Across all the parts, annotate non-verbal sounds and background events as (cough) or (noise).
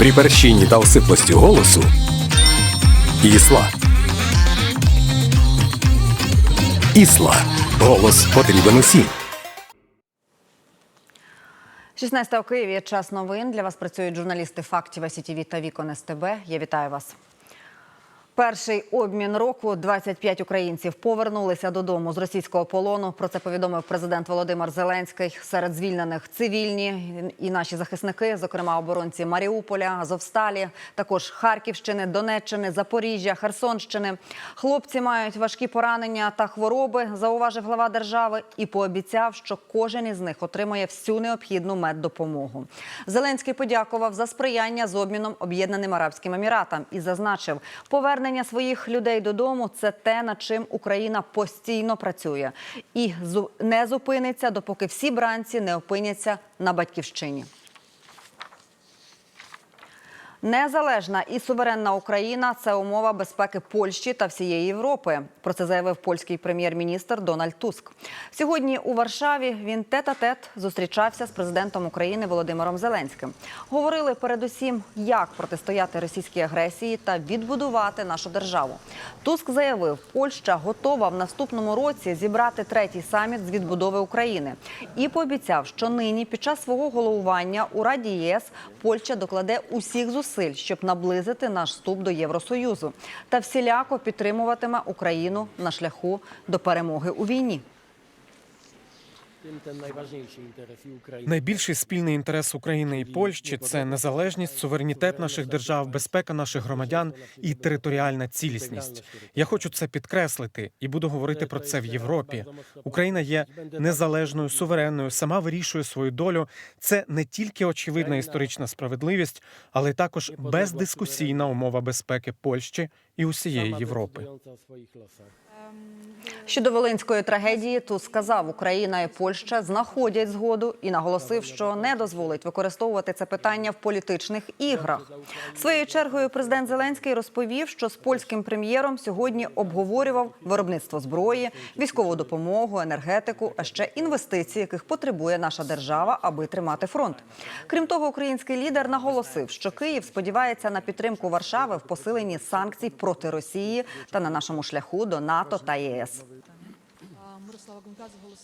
При перщині та осиплості голосу Ісла. Ісла. Голос потрібен усім. 16 у Києві. Час новин. Для вас працюють журналісти фактів СІТВ та Вікон СТБ. Я вітаю вас. Перший обмін року 25 українців повернулися додому з російського полону. Про це повідомив президент Володимир Зеленський. Серед звільнених цивільні і наші захисники, зокрема оборонці Маріуполя, Азовсталі, також Харківщини, Донеччини, Запоріжжя, Херсонщини. Хлопці мають важкі поранення та хвороби, зауважив глава держави, і пообіцяв, що кожен із них отримає всю необхідну меддопомогу. Зеленський подякував за сприяння з обміном Об'єднаним Арабським Еміратам і зазначив, повернення своїх людей додому це те, над чим Україна постійно працює, і не зупиниться, допоки всі бранці не опиняться на батьківщині. Незалежна і суверенна Україна це умова безпеки Польщі та всієї Європи. Про це заявив польський прем'єр-міністр Дональд Туск. Сьогодні у Варшаві він тет-а-тет зустрічався з президентом України Володимиром Зеленським. Говорили передусім, як протистояти російській агресії та відбудувати нашу державу. Туск заявив, Польща готова в наступному році зібрати третій саміт з відбудови України і пообіцяв, що нині під час свого головування у Раді ЄС Польща докладе усіх зусиль, щоб наблизити наш вступ до Євросоюзу та всіляко підтримуватиме Україну на шляху до перемоги у війні. Найбільший спільний інтерес України і Польщі це незалежність, суверенітет наших держав, безпека наших громадян і територіальна цілісність. Я хочу це підкреслити і буду говорити про це в Європі. Україна є незалежною, суверенною, сама вирішує свою долю. Це не тільки очевидна історична справедливість, але також бездискусійна умова безпеки Польщі і усієї Європи. Щодо волинської трагедії, Туз сказав, Україна і Польща знаходять згоду і наголосив, що не дозволить використовувати це питання в політичних іграх. Своєю чергою президент Зеленський розповів, що з польським прем'єром сьогодні обговорював виробництво зброї, військову допомогу, енергетику, а ще інвестиції, яких потребує наша держава, аби тримати фронт. Крім того, український лідер наголосив, що Київ сподівається на підтримку Варшави в посиленні санкцій проти Росії та на нашому шляху до НАТО та ЄС.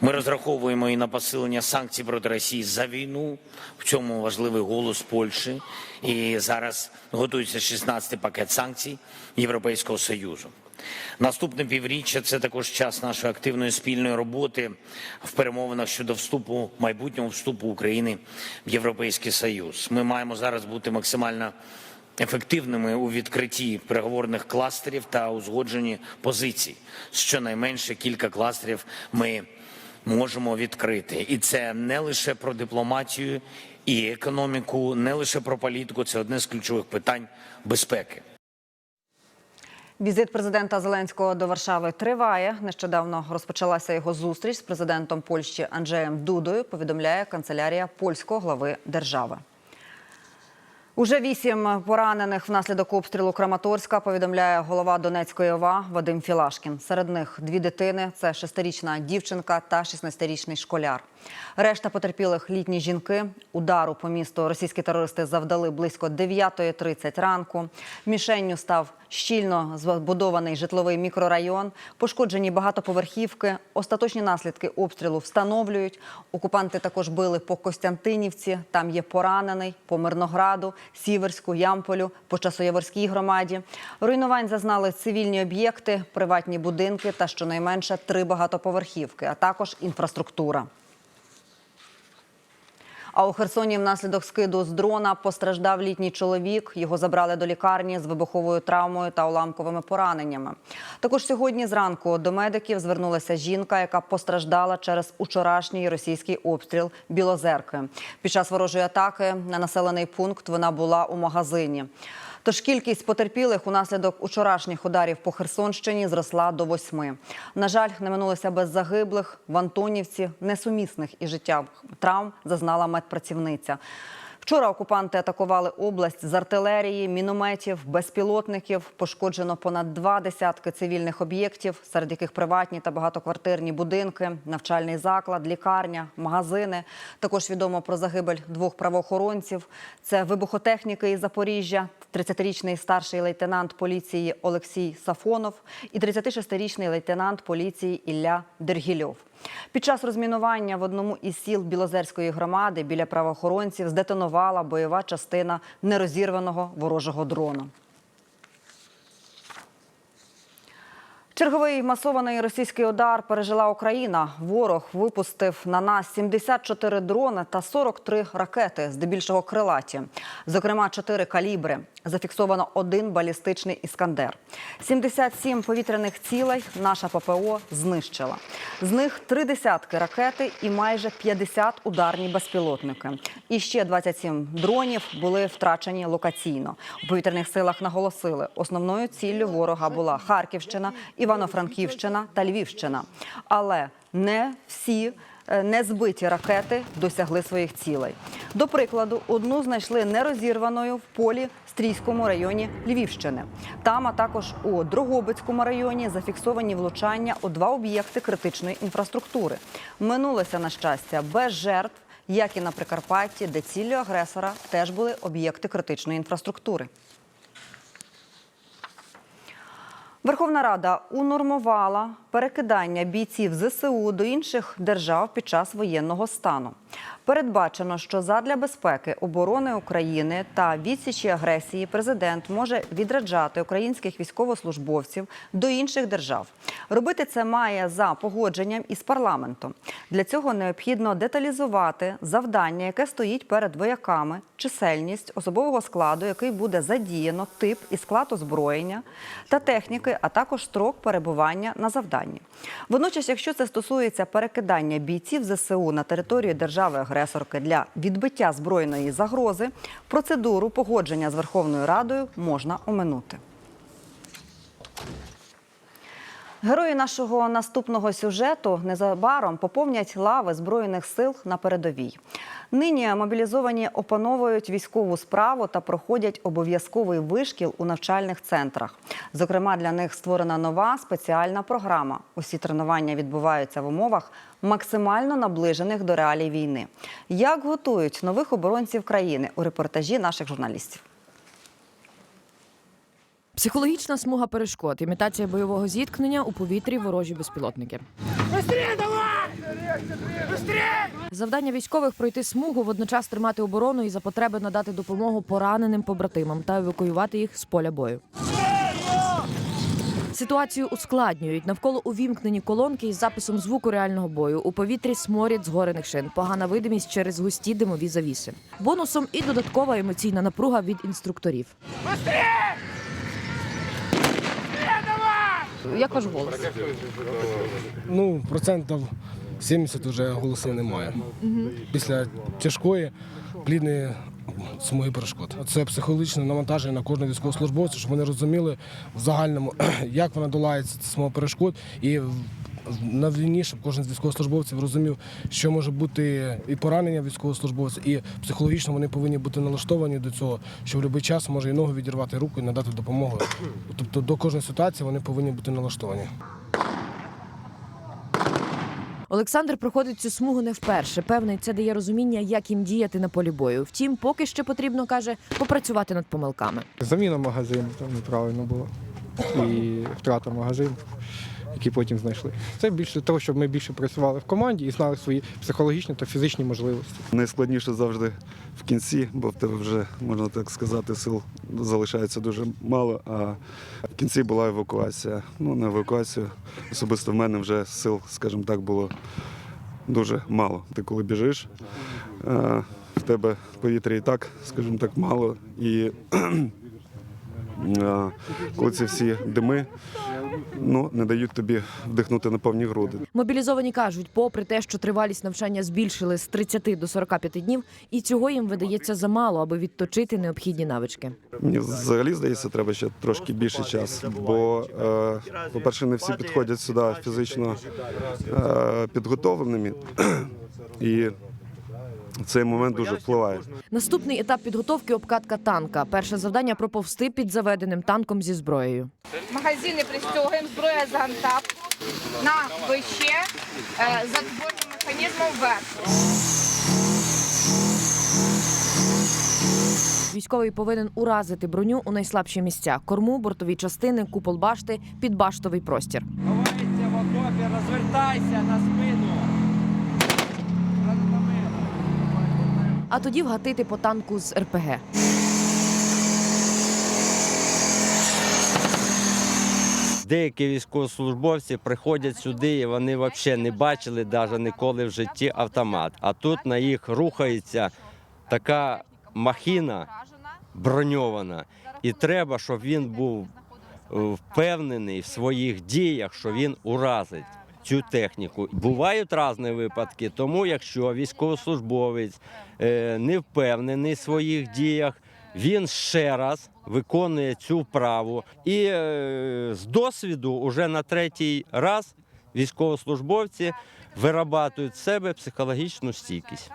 Ми розраховуємо і на посилення санкцій проти Росії за війну. В цьому важливий голос Польщі. І зараз готується 16-й пакет санкцій Європейського союзу. Наступне півріччя це також час нашої активної спільної роботи в перемовинах щодо вступу майбутнього вступу України в Європейський Союз. Ми маємо зараз бути максимально ефективними у відкритті переговорних кластерів та узгодженні позицій. Щонайменше кілька кластерів ми можемо відкрити. І це не лише про дипломатію і економіку, не лише про політику. Це одне з ключових питань безпеки. Візит президента Зеленського до Варшави триває. Нещодавно розпочалася його зустріч з президентом Польщі Анджеєм Дудою. Повідомляє канцелярія польського глави держави. Уже вісім поранених внаслідок обстрілу Краматорська повідомляє голова Донецької ОВА Вадим Філашкін. Серед них дві дитини: це шестирічна дівчинка та 16-річний школяр. Решта потерпілих літні жінки. Удару по місту російські терористи завдали близько 9.30 ранку. Мішенню став щільно збудований житловий мікрорайон. Пошкоджені багатоповерхівки. Остаточні наслідки обстрілу встановлюють. Окупанти також били по Костянтинівці. Там є поранений по Мирнограду, Сіверську, Ямполю, по Часояворській громаді. Руйнувань зазнали цивільні об'єкти, приватні будинки та щонайменше три багатоповерхівки, а також інфраструктура. А у Херсоні внаслідок скиду з дрона постраждав літній чоловік. Його забрали до лікарні з вибуховою травмою та уламковими пораненнями. Також сьогодні зранку до медиків звернулася жінка, яка постраждала через учорашній російський обстріл Білозерки. Під час ворожої атаки на населений пункт вона була у магазині. Тож кількість потерпілих унаслідок учорашніх ударів по Херсонщині зросла до восьми. На жаль, не минулося без загиблих в Антонівці, несумісних і життя травм зазнала медпрацівниця. Вчора окупанти атакували область з артилерії, мінометів, безпілотників. Пошкоджено понад два десятки цивільних об'єктів, серед яких приватні та багатоквартирні будинки, навчальний заклад, лікарня, магазини. Також відомо про загибель двох правоохоронців. Це вибухотехніки із Запоріжжя, 30-річний старший лейтенант поліції Олексій Сафонов і 36-річний лейтенант поліції Ілля Дергільов. Під час розмінування в одному із сіл Білозерської громади біля правоохоронців здетонувала бойова частина нерозірваного ворожого дрону. Черговий масований російський удар пережила Україна. Ворог випустив на нас 74 дрони та 43 ракети, здебільшого крилаті. Зокрема, 4 калібри. Зафіксовано один балістичний іскандер. 77 повітряних цілей наша ППО знищила. З них три десятки ракети і майже 50 ударні безпілотники. І ще 27 дронів були втрачені локаційно. У повітряних силах наголосили, основною ціллю ворога була Харківщина, Івано-Франківщина та Львівщина. Але не всі е, не збиті ракети досягли своїх цілей. До прикладу, одну знайшли нерозірваною в полі Стрійському районі Львівщини. Там, а також у Дрогобицькому районі зафіксовані влучання у два об'єкти критичної інфраструктури. Минулося на щастя без жертв, як і на Прикарпатті, де ціллю агресора теж були об'єкти критичної інфраструктури. Верховна Рада унормувала перекидання бійців ЗСУ до інших держав під час воєнного стану. Передбачено, що задля безпеки оборони України та відсічі агресії президент може відраджати українських військовослужбовців до інших держав. Робити це має за погодженням із парламентом. Для цього необхідно деталізувати завдання, яке стоїть перед вояками, чисельність особового складу, який буде задіяно, тип і склад озброєння та техніки, а також строк перебування на завданні. Водночас, якщо це стосується перекидання бійців ЗСУ на територію держави-агресорки для відбиття збройної загрози, процедуру погодження з Верховною Радою можна оминути. Герої нашого наступного сюжету незабаром поповнять лави збройних сил на передовій. Нині мобілізовані опановують військову справу та проходять обов'язковий вишкіл у навчальних центрах. Зокрема, для них створена нова спеціальна програма. Усі тренування відбуваються в умовах максимально наближених до реалій війни. Як готують нових оборонців країни у репортажі наших журналістів? Психологічна смуга перешкод, імітація бойового зіткнення у повітрі ворожі безпілотники. Завдання військових пройти смугу, водночас тримати оборону і за потреби надати допомогу пораненим побратимам та евакуювати їх з поля бою. Ситуацію ускладнюють навколо увімкнені колонки із записом звуку реального бою. У повітрі сморід згорених шин, погана видимість через густі димові завіси. Бонусом і додаткова емоційна напруга від інструкторів. Як ваш голос? Ну, процентів 70 вже голосів немає. Після тяжкої, плідної смуги перешкод. Це психологічне навантаження на кожного військовослужбовця, щоб вони розуміли в загальному, (clears throat) як вона долається ця смуга перешкод. І на війні, щоб кожен з військовослужбовців розумів, що може бути і поранення військовослужбовця, і психологічно вони повинні бути налаштовані до цього, що в будь-який час може і ногу відірвати руку і надати допомогу. Тобто до кожної ситуації вони повинні бути налаштовані. Олександр проходить цю смугу не вперше. Певний, це дає розуміння, як їм діяти на полі бою. Втім, поки ще потрібно каже попрацювати над помилками. Заміна магазину там неправильно була. І втрата магазину, який потім знайшли. Це більше того, щоб ми більше працювали в команді і знали свої психологічні та фізичні можливості. Найскладніше завжди в кінці, бо в тебе вже, можна так сказати, сил залишається дуже мало. А в кінці була евакуація. Ну, на евакуацію особисто в мене вже сил, скажімо так, було дуже мало. Ти коли біжиш, е, в тебе повітря і так, скажімо так, мало. І коли ці всі дими ну, не дають тобі вдихнути на повні груди. Мобілізовані кажуть, попри те, що тривалість навчання збільшили з 30 до 45 днів, і цього їм видається замало, аби відточити необхідні навички. Мені взагалі здається, треба ще трошки більше часу. Бо, е, по-перше, не всі підходять сюди фізично е, підготовленими. (clears throat) І цей момент дуже впливає. Наступний етап підготовки обкатка танка. Перше завдання проповзти під заведеним танком зі зброєю. Магазини пристягуємо, зброя за гантапку на плече, е, затворним механізмом вверх. Військовий повинен уразити броню у найслабші місця: корму, бортові частини, купол башти, підбаштовий простір. Ховається в окопі, розвертайся на спину. А тоді вгатити по танку з РПГ. Деякі військовослужбовці приходять сюди і вони взагалі не бачили навіть ніколи в житті автомат. А тут на їх рухається така махіна броньована. І треба, щоб він був е, впевнений в своїх діях, що він уразить. Цю техніку бувають різні випадки, тому якщо військовослужбовець е, не впевнений в своїх діях, він ще раз виконує цю вправу. І е, з досвіду, вже на третій раз, військовослужбовці вирабатують в себе психологічну стійкість.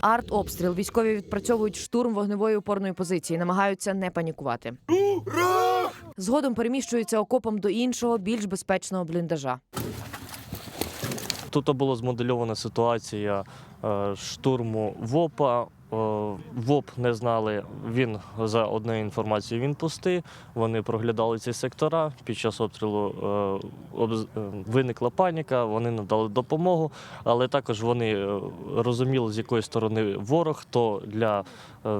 Артобстріл. Військові відпрацьовують штурм вогневої опорної позиції, намагаються не панікувати. Згодом переміщуються окопом до іншого, більш безпечного бліндажа. Тут була змодельована ситуація е, штурму ВОПа. Е, ВОП не знали. Він за однією інформацією він пустий. Вони проглядали ці сектора. Під час обстрілу е, е, виникла паніка. Вони надали допомогу, але також вони розуміли, з якої сторони ворог. То для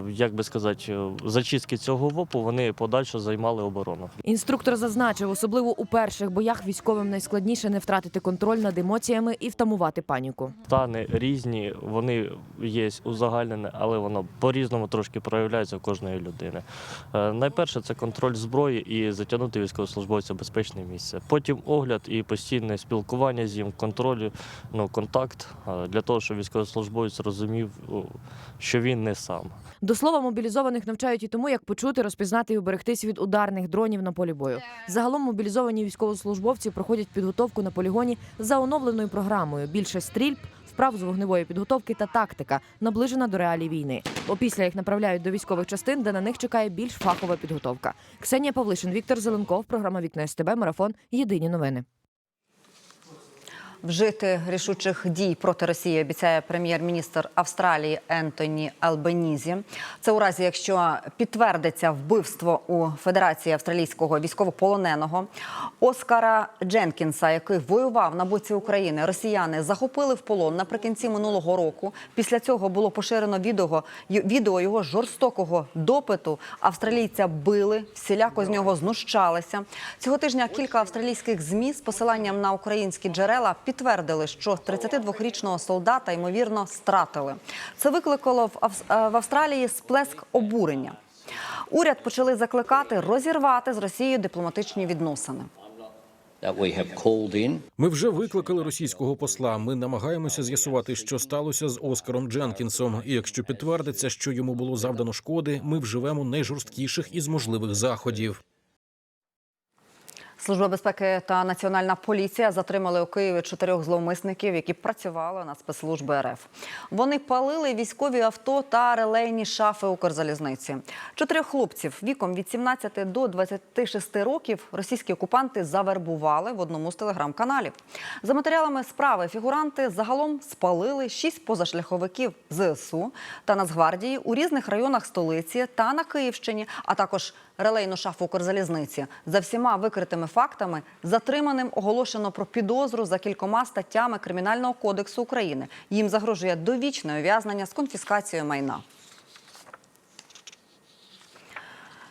як би сказати, зачистки цього ВОПу вони подальше займали оборону. Інструктор зазначив, особливо у перших боях військовим найскладніше не втратити контроль над емоціями і втамувати паніку. Стани різні, вони є узагальнені, але воно по-різному трошки проявляється у кожної людини. Е, Найперше це контроль зброї і затягнути військовослужбовця в безпечне місце. Потім огляд і постійне спілкування з ним, контроль, ну, контакт е, для того, щоб військовослужбовець розумів, що він не сам. До слова, мобілізованих навчають і тому, як почути, розпізнати і уберегтись від ударних дронів на полі бою. Загалом мобілізовані військовослужбовці проходять підготовку на полігоні за оновленою програмою. Більше стрільб, вправ з вогневої підготовки та тактика, наближена до реалій війни. Опісля їх направляють до військових частин, де на них чекає більш фахова підготовка. Ксенія Павлишин, Віктор Зеленков, програма Вікна СТБ, марафон. Єдині новини. Вжити рішучих дій проти Росії обіцяє прем'єр-міністр Австралії Ентоні Албенізі. Це у разі, якщо підтвердиться вбивство у Федерації австралійського військовополоненого Оскара Дженкінса, який воював на боці України. Росіяни захопили в полон наприкінці минулого року. Після цього було поширено відео, відео його жорстокого допиту. Австралійця били, всіляко з нього знущалися. Цього тижня кілька австралійських змі з посиланням на українські джерела підтвердили, що 32-річного солдата ймовірно стратили. Це викликало в Авс- е, в Австралії сплеск обурення. Уряд почали закликати розірвати з Росією дипломатичні відносини. Ми вже викликали російського посла. Ми намагаємося з'ясувати, що сталося з Оскаром Дженкінсом. І якщо підтвердиться, що йому було завдано шкоди, ми вживемо найжорсткіших із можливих заходів. Служба безпеки та національна поліція затримали у Києві чотирьох зловмисників, які працювали на спецслужби РФ. Вони палили військові авто та релейні шафи Укрзалізниці. Чотирьох хлопців віком від 17 до 26 років російські окупанти завербували в одному з телеграм-каналів. За матеріалами справи фігуранти загалом спалили шість позашляховиків ЗСУ та Нацгвардії у різних районах столиці та на Київщині, а також релейну шафу Укрзалізниці. За всіма викритими фактами затриманим оголошено про підозру за кількома статтями Кримінального кодексу України. Їм загрожує довічне ув'язнення з конфіскацією майна.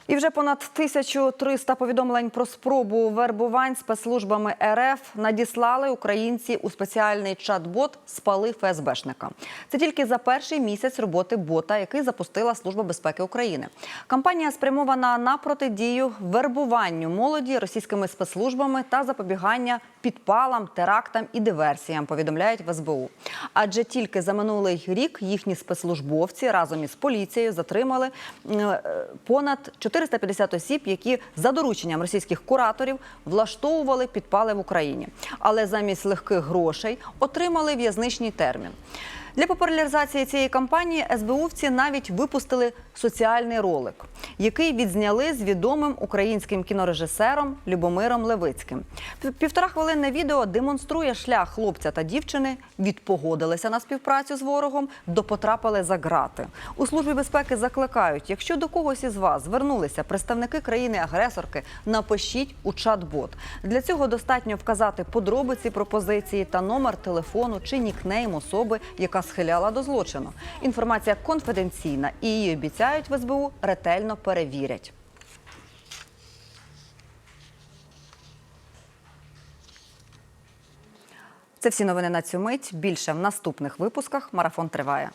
І вже понад 1300 повідомлень про спробу вербувань спецслужбами РФ надіслали українці у спеціальний чат-бот «Спали ФСБшника». Це тільки за перший місяць роботи бота, який запустила Служба безпеки України. Кампанія спрямована на протидію вербуванню молоді російськими спецслужбами та запобігання підпалам, терактам і диверсіям. Повідомляють в СБУ. Адже тільки за минулий рік їхні спецслужбовці разом із поліцією затримали е, понад 450 осіб, які за дорученням російських кураторів влаштовували підпали в Україні, але замість легких грошей отримали в'язничний термін. Для популяризації цієї кампанії СБУвці навіть випустили соціальний ролик, який відзняли з відомим українським кінорежисером Любомиром Левицьким. Пів- Півторахвилинне відео демонструє шлях хлопця та дівчини від погодилися на співпрацю з ворогом до потрапили за грати. У службі безпеки закликають, якщо до когось із вас звернулися представники країни-агресорки, напишіть у чат-бот. Для цього достатньо вказати подробиці пропозиції та номер телефону чи нікнейм особи, яка схиляла до злочину. Інформація конфіденційна і її обіцяють в СБУ ретельно перевірять. Це всі новини на цю мить. Більше в наступних випусках. Марафон триває.